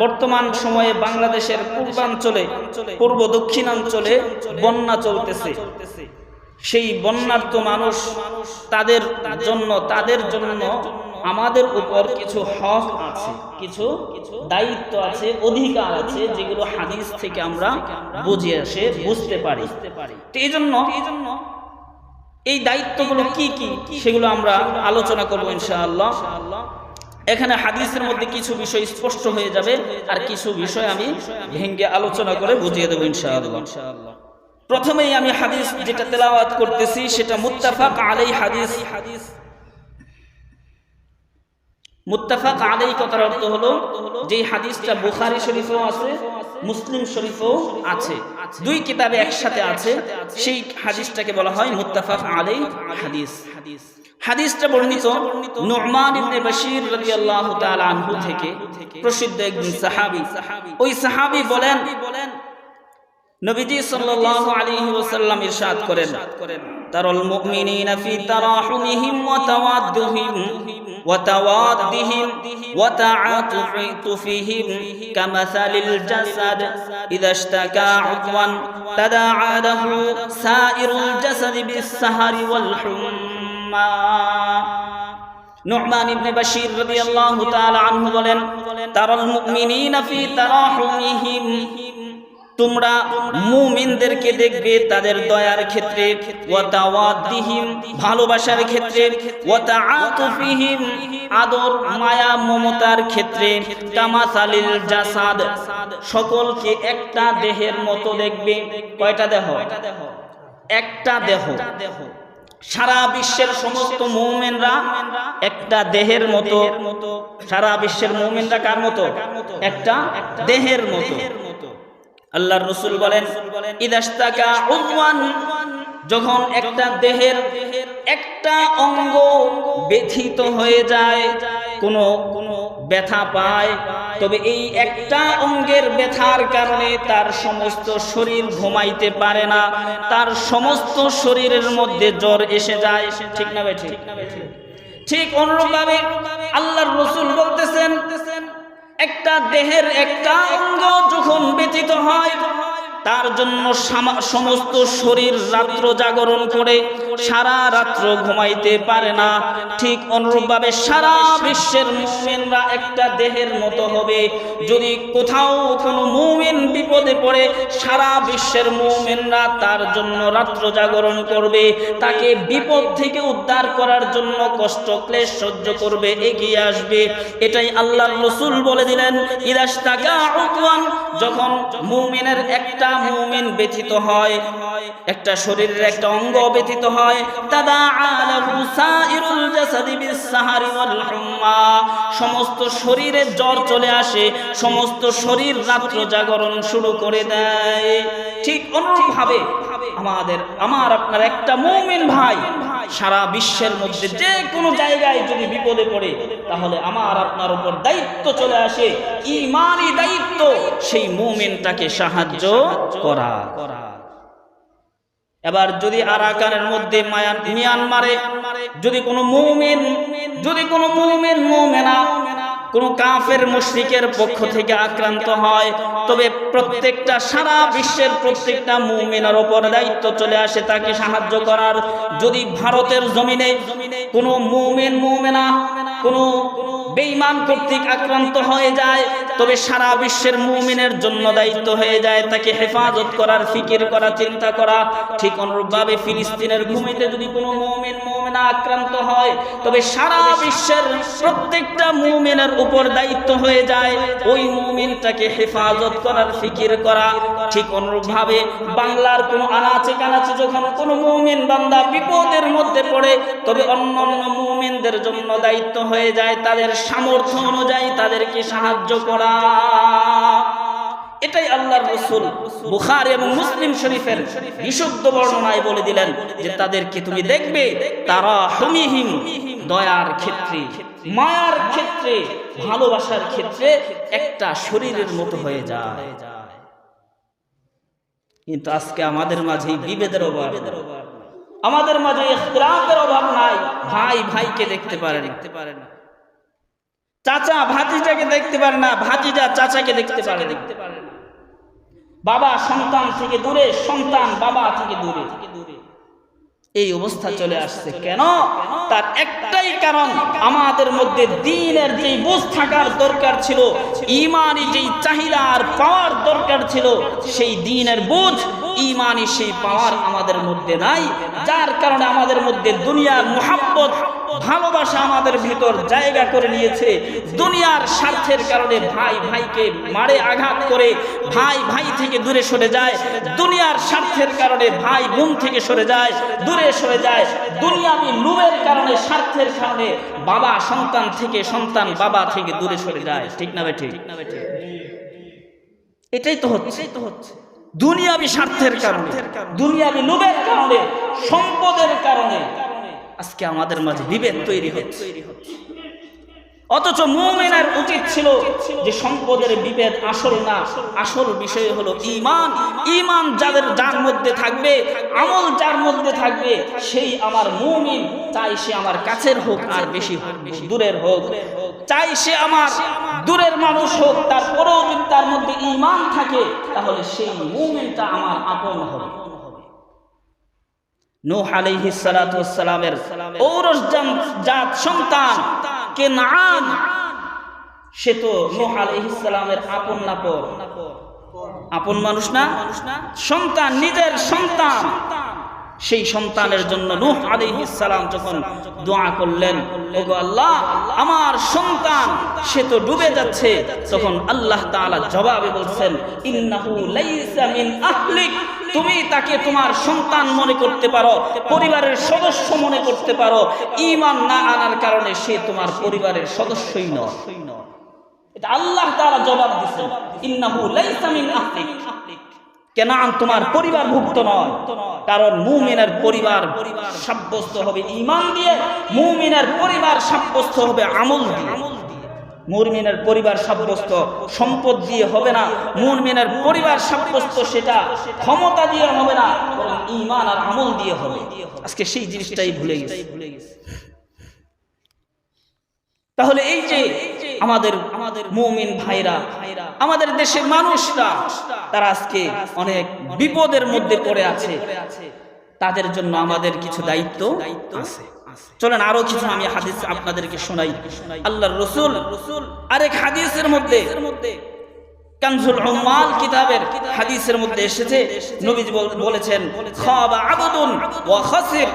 বর্তমান সময়ে বাংলাদেশের পূর্বাঞ্চলে, পূর্ব দক্ষিণাঞ্চলে বন্যা চলতেছে। সেই বন্যার্ত মানুষ তাদের জন্য তাদের জন্য আমাদের উপর কিছু হক আছে, কিছু দায়িত্ব আছে, অধিকার আছে, যেগুলো হাদিস থেকে আমরা বুঝে আসে, বুঝতে পারি। তো এই জন্য এই জন্য এই দায়িত্বগুলো কি কি, সেগুলো আমরা আলোচনা করব ইনশাআল্লাহ। এখানে হাদিসের মধ্যে কিছু বিষয় স্পষ্ট হয়ে যাবে, আর কিছু বিষয় আমি ভেঙ্গে আলোচনা করে বুঝিয়ে দেবো ইনশাআল্লাহ। প্রথমেই আমি হাদিস যেটা তেলাওয়াত করতেছি, সেটা মুত্তাফাক আলাই হাদিস হাদিস। মুত্তাফাক আলাই কথার অর্থ হলো যে হাদিসটা বুখারী শরীফেও আছে, মুসলিম শরীফেও আছে। দুই কিতাবে একসাথে আছে, সেই হাদিসটাকে বলা হয় মুত্তাফাক আলাই হাদিস। হাদিস হাদিসটা বর্ণিত ইবনে তাআলা আনহু থেকে প্রসিদ্ধ একজন সাহাবী। ওই সাহাবী বলেন নবীজি সাল্লাল্লাহু আলাইহি ওয়াসাল্লাম ইরশাদ করেন, তারাল মুমিনিনা ফি তারাহুমিহিম ওয়া তাওয়াদ্দুহিম ওয়া তাওয়াদ্দিহিম ওয়া তাআতুফিহিম কামাসালিল জাসাদ ইযা ইশতাকা উদওয়ান তাদাআ লাহু সাইরুল জাসাদি বিস-সাহারি ওয়াল হুম্মা। নুরমান ইবনে বাশির রাদিয়াল্লাহু তাআলা আনহু বলেন, তারাল মুমিনিনা ফি তারাহুমিহিম তোমরা মুমিনদেরকে দেখবে তাদের দয়ার ক্ষেত্রে ভালোবাসার ক্ষেত্রে আদর, মায়া, মমতার ক্ষেত্রে জাসাদ। সকলকে একটা দেহের মতো দেখবে। কয়টা দেহ? একটা দেহ। সারা বিশ্বের সমস্ত মুমিনরা একটা দেহের মতো। সারা বিশ্বের মুমিনরা কার মতো? একটা দেহের মতো। আল্লাহর রসুল বলেন ইদাস্তাকা উদওয়ান যখন একটা দেহের একটা অঙ্গ ব্যথিত হয়ে যায়, কোনো কোনো ব্যথা পায়, তবে এই একটা অঙ্গের ব্যথার কারণে তার সমস্ত শরীর ঘুমাইতে পারে না, তার সমস্ত শরীরের মধ্যে জ্বর এসে যায়। ঠিক না বেঠিক ঠিক? অনুরূপভাবে আল্লাহর রসুল বলতেছেন, একটা দেহের একটা অঙ্গ যখন ব্যতীত হয় তার জন্য সমস্ত শরীর রাত্র জাগরণ করে সারা রাত্র ঘুমাইতে পারে না। ঠিক অনুরূপভাবে সারা বিশ্বের মুমিনরা একটা দেহের মতো হবে। যদি কোথাও কোনো মুমিন বিপদে পড়ে, সারা বিশ্বের মুমিনরা তার জন্য রাত্র জাগরণ করবে। তাকে বিপদ থেকে উদ্ধার করার জন্য কষ্ট, ক্লেশ সহ্য করবে, এগিয়ে আসবে। এটাই আল্লাহ রসুল বলে দিলেন ইরাস্তাকা যখন মুমিনের একটা মুমিন ব্যথিত হয়, একটা শরীরের একটা অঙ্গ ব্যথিত হয়, তাদা সমস্ত শরীরে জ্বর চলে আসে, সমস্ত শরীর রাত্র জাগরণ শুরু করে দেয়। ঠিক অনুরূপভাবে আমাদের, আমার আপনার একটা মুমিন ভাই সারা বিশ্বের মধ্যে যে কোনো জায়গায় যদি বিপদে পড়ে, তাহলে আমার আপনার উপর দায়িত্ব চলে আসে, ইমানই দায়িত্ব সেই মুমিনটাকে সাহায্য করা। এবার যদি আরাকানের মধ্যে মায়ান মিয়ানমারে যদি কোনো মুমিন যদি কোনো মুমিন মুমেনা কোন কাফের মুশরিকের পক্ষ থেকে আক্রান্ত হয়, তবে প্রত্যেকটা সারা বিশ্বের প্রত্যেকটা মুমিনার ওপর দায়িত্ব চলে আসে তাকে সাহায্য করার। যদি ভারতের জমিনে কোনো মুমিন, মুমেনা, কোনো বেঈমান কর্তৃক আক্রান্ত হয়ে যায় তবে সারা বিশ্বের মুমিনের জন্য দায়িত্ব হয়ে যায় তাকে হেফাজত করার, ফিকির করা, চিন্তা করা। ঠিক অনুরূপভাবে ফিলিস্তিনের ভূমিতে যদি কোনো মুমিন, মুমিনা আক্রান্ত হয়, তবে সারা বিশ্বের প্রত্যেকটা মুমিনের উপর দায়িত্ব হয়ে যায় ওই মুমিনটাকে হেফাজত করার, ফিকির করা। ঠিক অনুরূপভাবে বাংলার কোনো আনাচে কানাচে যখন কোনো মুমিন বান্দা বিপদের মধ্যে পড়ে, তবে অন্য অন্য মুমিনদের জন্য দায়িত্ব হয়ে যায়। তাদের সামর্থ্য অনুযায়ী তাদেরকে সাহায্য করা এটাই আল্লাহর রসুল। বুখার এবং মুসলিম শরীফের বিশুদ্ধ বর্ণনায় বলে দিলেন যে তাদেরকে তুমি দেখবে তারা হুমিহিম, দয়ার ক্ষেত্রে, মায়ার ক্ষেত্রে, ভালোবাসার ক্ষেত্রে একটা শরীরের মতো হয়ে যায়। কিন্তু আজকে আমাদের মাঝে বিভেদের অভাব আমাদের মাঝে অভাব নাই। ভাই ভাইকে দেখতে পারে দেখতে পারে না চাচা ভাতিজাকে দেখতে পারে না ভাতিজা চাচাকে দেখতে পারে দেখতে পারে না। বাবা সন্তান থেকে দূরে সন্তান বাবা থেকে দূরে। থেকে দূরে এই অবস্থা চলে আসছে কেন? তার একটাই কারণ আমাদের মধ্যে দিনের যে বুঝ থাকার দরকার ছিল ইমানি যেই চাহিদা আর পাওয়ার দরকার ছিল সেই দিনের বুঝ ইমানি সেই পাওয়ার আমাদের মধ্যে নাই। যার কারণে আমাদের মধ্যে দুনিয়ার মোহাব্বত ভালোবাসা আমাদের ভিতর জায়গা করে নিয়েছে। দুনিয়ার স্বার্থের কারণে ভাই ভাইকে মারে আঘাত করে ভাই ভাই থেকে দূরে সরে যায়। দুনিয়ার স্বার্থের কারণে ভাই বোন থেকে সরে যায় দূরে সরে যায়। দুনিয়াবি লুবের কারণে স্বার্থের কারণে বাবা সন্তান থেকে সন্তান বাবা থেকে দূরে সরে যায়। ঠিক না ভাই ঠিক? এটাই তো হচ্ছে। এটাই তো হচ্ছে। দুনিয়াবি স্বার্থের কারণে দুনিয়াবি লোভের কারণে সম্পদের কারণে আজকে আমাদের মাঝে বিভেদ তৈরি হচ্ছে। অথচ মুমিনের উচিত ছিল যে সম্পদের বিভেদ আসল না আসল বিষয় হলো ইমান ইমান যাদের যার মধ্যে থাকবে আমল যার মধ্যে থাকবে সেই আমার মুমিন। চাই সে আমার কাছের হোক আর বেশি হোক দূরের হোক। চাই সে আমার দূরের মানুষ হোক তারপরেও যদি তার মধ্যে ইমান থাকে তাহলে সেই মুমিনটা আমার আপন হবে। নূহ আলাইহি সালাতু ওয়াস সালামের ঔরস জাত সন্তান কে না সে তো নূহ আলাইহিস সালামের আপন নাপর। আপন মানুষ না? সন্তান, নিজের সন্তান। সেই সন্তানের জন্য নূহ আলাইহিস সালাম যখন দোয়া করলেন, ওগো আল্লাহ, আমার সন্তান, সে তো ডুবে যাচ্ছে। তখন আল্লাহ তাআলা জবাবে বলছেন, ইন্নাহু লাইসা মিন আহলিক। তুমি তাকে তোমার সন্তান মনে করতে পারো, পরিবারের সদস্য মনে করতে পারো। ঈমান না আনার কারণে সে তোমার পরিবারের সদস্যই নয়। এটা আল্লাহ তাআলা জবাব দিয়েছেন, ইন্নাহু লাইসা মিন আহলিক। কেনান তোমার পরিবারভুক্ত নয়। কারণ মুমিনের পরিবার সাব্যস্ত হবে ইমান দিয়ে, মুমিনের পরিবার সাব্যস্ত হবে আমল দিয়ে। মুরমিনের পরিবার সাব্যস্ত সম্পদ দিয়ে হবে না। মুরমিনের পরিবার সাব্যস্ত সেটা ক্ষমতা দিয়ে হবে না ইমান আর আমল দিয়ে হবে। আজকে সেই জিনিসটাই ভুলে গেছে ভুলে গেছে। তাহলে এই যে আমাদের আমাদের মুমিন ভাইরা, আমাদের দেশের মানুষরা, তারা আজকে অনেক বিপদের মধ্যে পড়ে আছে। তাদের জন্য আমাদের কিছু দায়িত্ব আছে। চলেন আরও কিছু আমি হাদিস আপনাদেরকে শোনাই। আল্লাহর রসুল রসুল আরেক হাদিসের মধ্যে কানজুল উম্মাল কিতাবের হাদিসের মধ্যে এসেছে। নবীজি বলেছেন, খাবা আবদুন ওয়া খাসির,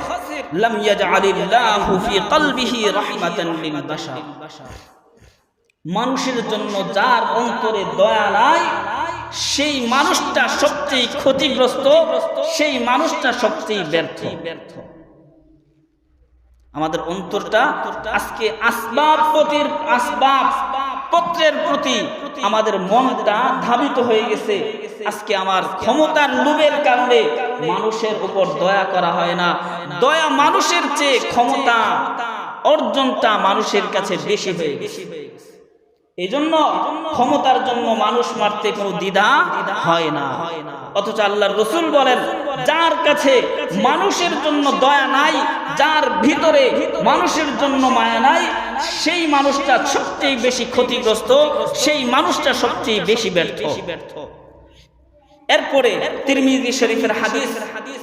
লাম ইয়াজআলিল্লাহু ফি কলবিহি রাহমাতান লিল বাশার। মানুষের জন্য যার অন্তরে দয়া নাই, সেই মানুষটা সবচেয়ে ক্ষতিগ্রস্ত, সেই মানুষটা সবচেয়ে ব্যর্থ। ব্যর্থ আমাদের অন্তরটা আজকে আসবাব পতির আসবাব পত্রের প্রতি আমাদের মনটা ধাবিত হয়ে গেছে। আজকে আমার ক্ষমতার লোভের কারণে মানুষের উপর দয়া করা হয় না। দয়া মানুষের চেয়ে ক্ষমতা অর্জনটা মানুষের কাছে বেশি হয়ে গেছে। এই জন্য ক্ষমতার জন্য মানুষ মারতে কোনো দ্বিধা হয় না। অথচ আল্লাহর রসুল বলেন, যার কাছে মানুষের জন্য দয়া নাই, যার ভিতরে মানুষের জন্য মায়া নাই, সেই মানুষটা সবচেয়ে বেশি ক্ষতিগ্রস্ত, সেই মানুষটা সবচেয়ে বেশি ব্যর্থ। এরপরে তিরমিজি শরীফের হাদিস,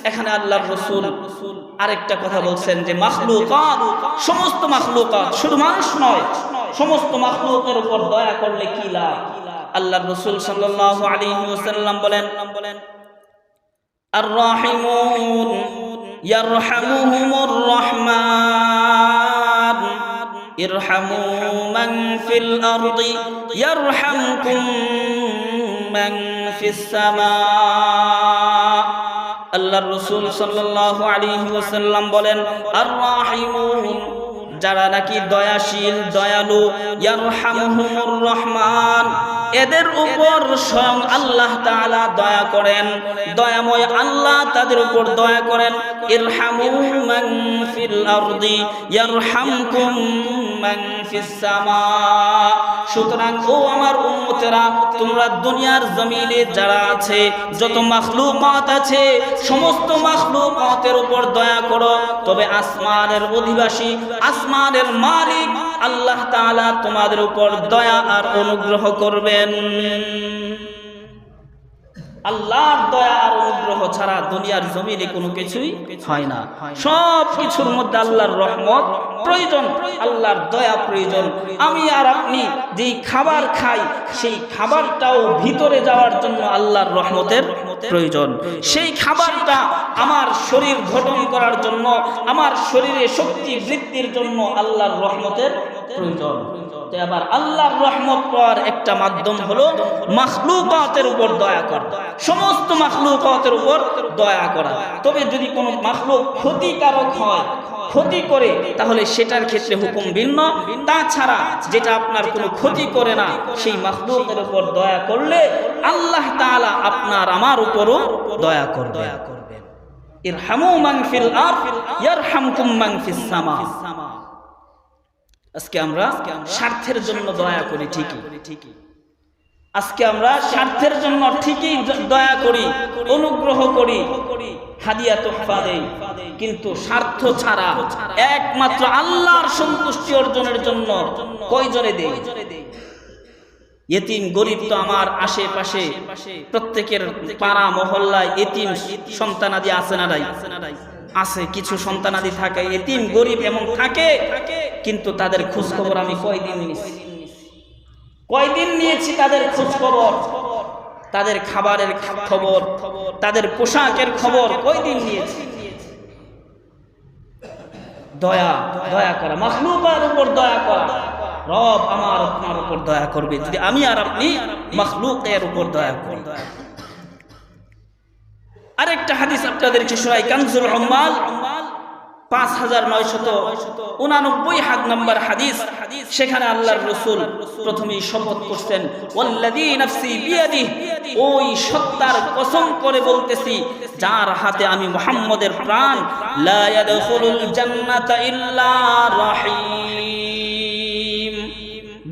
এখানে আল্লাহর রসুল আরেকটা কথা বলছেন যে, মাখলুকাত সমস্ত মাখলুকাত শুধু মানুষ নয় সমস্ত মাখলুকের উপর দয়া করলে কি লাভ? আল্লাহর রসুল সাল্লাল্লাহু আলাইহি ওয়াসাল্লাম বলেন বলেন আর রাহিমুন ইয়ারহামুহুমুর রহমান ইরহামু মান ফিল আরদি, ইয়ারহামকুম মান ফিস সামা। আল্লাহর রাসূল সাল্লাল্লাহু আলাইহি ওয়াসাল্লাম বলেন আর রাহিমুন যারা নাকি দয়াশীল দয়ালু ইয়ারহামুহুমুর রহমান। এদের উপর স্বয়ং আল্লাহ তাআলা দয়া করেন। দয়াময় আল্লাহ তাদের উপর দয়া করেন। ইরহামু মান ফিল আরদি, ইয়ারহামকুম মান ফিস সামা। সুতরাং, ও আমার উম্মতেরা, তোমরা দুনিয়ার জমিনে যারা আছে, যত মাখলুকাত আছে, সমস্ত মাখলুকাতের উপর দয়া করো। তবে আসমানের অধিবাসী, আসমানের মালিক আল্লাহ তাআলা তোমাদের উপর দয়া আর অনুগ্রহ করবেন। আল্লাহর দয়া আর অনুগ্রহ ছাড়া দুনিয়ার জমিনে কোনো কিছুই হয় না। সব কিছুর মধ্যে আল্লাহর রহমত প্রয়োজন, আল্লাহর দয়া প্রয়োজন। আমি আর আপনি যেই খাবার খাই, সেই খাবারটাও ভিতরে যাওয়ার জন্য আল্লাহর রহমতের প্রয়োজন। সেই খাবারটা আমার শরীর গঠন করার জন্য, আমার শরীরে শক্তি বৃদ্ধির জন্য আল্লাহর রহমতের প্রয়োজন। তো এবার আল্লাহর রহমত পাওয়ার একটা মাধ্যম হলো মাখলুকাতের উপর দয়া করা। সমস্ত মাখলুকাতের উপর দয়া করা। তবে যদি কোনো মাখলুক ক্ষতিকারক হয় ক্ষতি করে, তাহলে সেটার ক্ষেত্রে হুকুম ভিন্ন। তাছাড়া যেটা আপনার কোনো ক্ষতি করে না, সেই মাখলুকের উপর দয়া করলে আল্লাহ তাআলা আপনার আমার উপরও দয়া করবে দয়া করবেন। ইরহামু ফিল আরদ, ইয়ারহামকুম ফিস সামা। আজকে আমরা স্বার্থের জন্য দয়া করি ঠিকই ঠিকই। আজকে আমরা স্বার্থের জন্য ঠিকই দয়া করি, অনুগ্রহ করি, হাদিয়া তোহফা দেই। কিন্তু স্বার্থ ছাড়া একমাত্র আল্লাহর সন্তুষ্টি অর্জনের জন্য কয়জনে দেই? এতিম গরিব তো আমার আশেপাশে, প্রত্যেকের পাড়া মহল্লায় এতিম সন্তানাদি আছে না নাই? আছে, কিছু সন্তানাদি থাকে এতিম গরিব এমন থাকে, কিন্তু তাদের খোঁজ খবর আমি কয়দিন নিয়েছি কয়দিন নিয়েছি তাদের খোঁজ খবর তাদের খাবারের খবর, তাদের পোশাকের খবর কয়দিন নিয়েছি? দয়া দয়া করা, মখলুকার উপর দয়া করা। রব আমার আপনার উপর দয়া করবে। যদি আমি আর আপনি মখলুকের উপর দয়া করি। আরেকটা হাদিস আপনাদেরকে শোনাই কানজুল উম্মাল। পাঁচ হাজার নয়শত উনানব্বই হাত নাম্বার হাদিস, সেখানে আল্লাহর রসুল প্রথমেই শপথ করছেন ওই সত্তার কসম করে বলতেছি, যার হাতে আমি মুহাম্মদের প্রাণ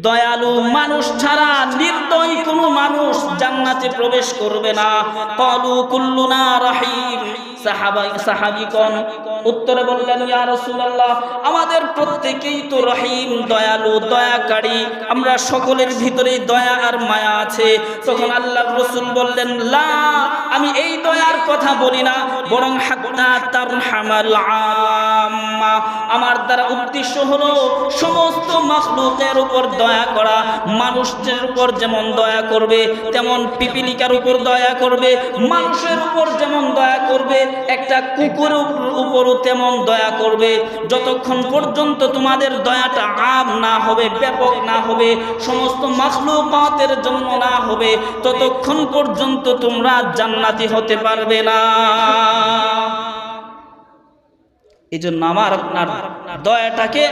দয়ালু মানুষ ছাড়া নির্দয় কোন মানুষ জান্নাতে প্রবেশ করবে না। কলু কুল্লুনা রাহিম সাহাবাই সাহাবিগণ উত্তরে বললেন, ইয়া আমাদের প্রত্যেকেই তো রহিম, দয়ালু, দয়াকারী। আমরা সকলের ভিতরেই দয়া আর মায়া আছে। তখন আল্লাহর রাসূল বললেন, লা, আমি এই দয়ার কথা বলি না, বরং আমার দ্বারা উদ্দেশ্য হলো সমস্ত মাখলুকের উপর দয়া করা মানুষের উপর যেমন দয়া করবে, তেমন পিপিলিকার উপর দয়া করবে, মানুষের উপর যেমন দয়া করবে, একটা কুকুরের উপরও তেমন দয়া করবে। যতক্ষণ পর্যন্ত তোমাদের দয়াটা আম না হবে, ব্যাপক না হবে, সমস্ত মাখলুকাতের জন্য না হবে, ততক্ষণ পর্যন্ত তোমরা জান্নাতি হতে পারবে না। এই জন্য আমার আপনার দয়াটাকে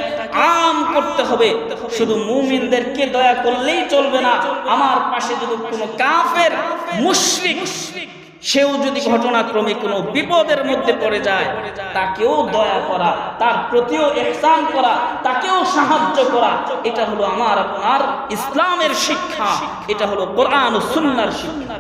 আম করতে হবে। শুধু মুমিনদেরকে দয়া করলেই চলবে না। আমার পাশে যদি কোনো কাফের, মুশরিক সেও যদি ঘটনাক্রমে কোনো বিপদের মধ্যে পড়ে যায়, তাকেও দয়া করা, তার প্রতিও এহসান করা, তাকেও সাহায্য করা, এটা হলো আমার, আপনার ইসলামের শিক্ষা, এটা হলো কোরআন সুন্নার শিক্ষা।